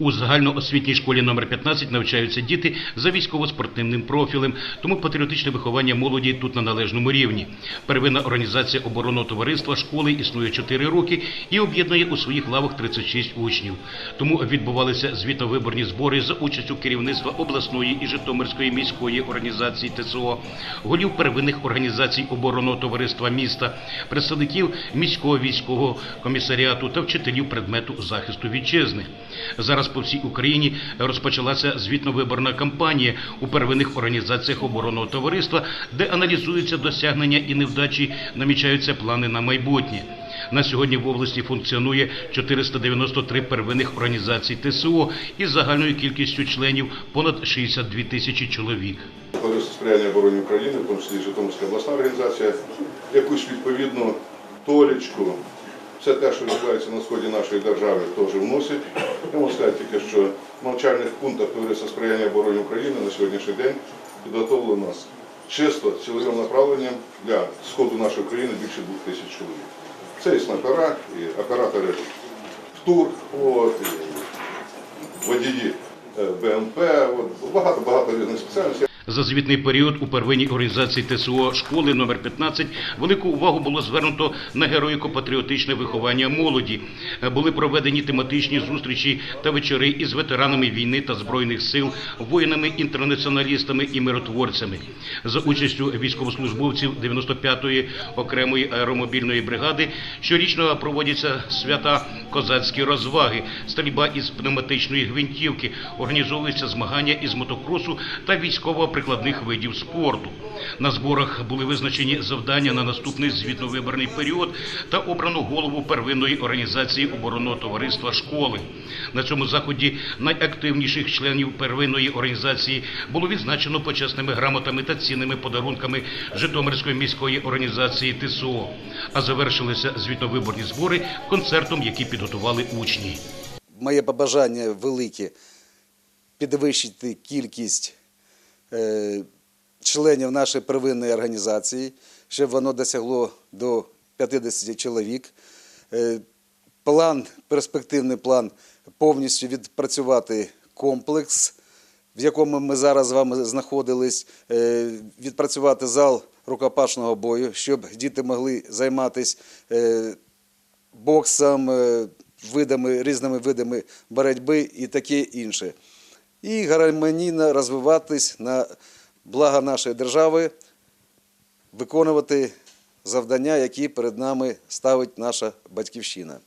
У загальноосвітній школі номер 15 навчаються діти за військово-спортивним профілем, тому патріотичне виховання молоді тут на належному рівні. Первинна організація оборонного товариства школи існує 4 роки і об'єднує у своїх лавах 36 учнів. Тому відбувалися звітовиборні збори за участю керівництва обласної і Житомирської міської організації ТСО, голів первинних організацій оборонного товариства міста, представників міського військового комісаріату та вчителів предмету захисту вітчизни. Зараз по всій Україні розпочалася звітно-виборна кампанія у первинних організаціях оборонного товариства, де аналізуються досягнення і невдачі, намічаються плани на майбутнє. На сьогодні в області функціонує 493 первинних організацій ТСО із загальною кількістю членів понад 62 тисячі чоловік. Товариство сприяння обороні України, в тому числі Житомирська обласна організація, якусь відповідну толічку, все те, що відбувається на сході нашої держави, теж вносить. Я можу сказати тільки, що в навчальних пунктах Товариства сприяння обороні України на сьогоднішній день підготовлено нас чисто цільовим направленням для сходу нашої країни більше двох тисяч чоловік. Це і снайпера, і оператори ВТУР, от, і водії е, БМП, от, багато-багато різних спеціальностей. За звітний період у первинній організації ТСО школи номер 15 велику увагу було звернуто на героїко-патріотичне виховання молоді. Були проведені тематичні зустрічі та вечори із ветеранами війни та збройних сил, воїнами-інтернаціоналістами і миротворцями. За участю військовослужбовців 95-ї окремої аеромобільної бригади щорічно проводяться свята козацькі розваги, стрільба із пневматичної гвинтівки, організовуються змагання із мотокросу та військово-прикладних видів спорту. На зборах були визначені завдання на наступний звітно-виборний період та обрано голову первинної організації оборонного товариства школи. На цьому заході найактивніших членів первинної організації було відзначено почесними грамотами та цінними подарунками Житомирської міської організації ТСО. А завершилися звітно-виборні збори концертом, який підготували учні. Моє побажання велике підвищити кількість членів нашої первинної організації, щоб воно досягло до 50 чоловік. Е, план, перспективний план повністю відпрацювати комплекс, в якому ми зараз з вами знаходились, е, відпрацювати зал рукопашного бою, щоб діти могли займатися е, боксом, е, видами, різними видами боротьби і таке інше. І гармонійно розвиватись на благо нашої держави, виконувати завдання, які перед нами ставить наша батьківщина.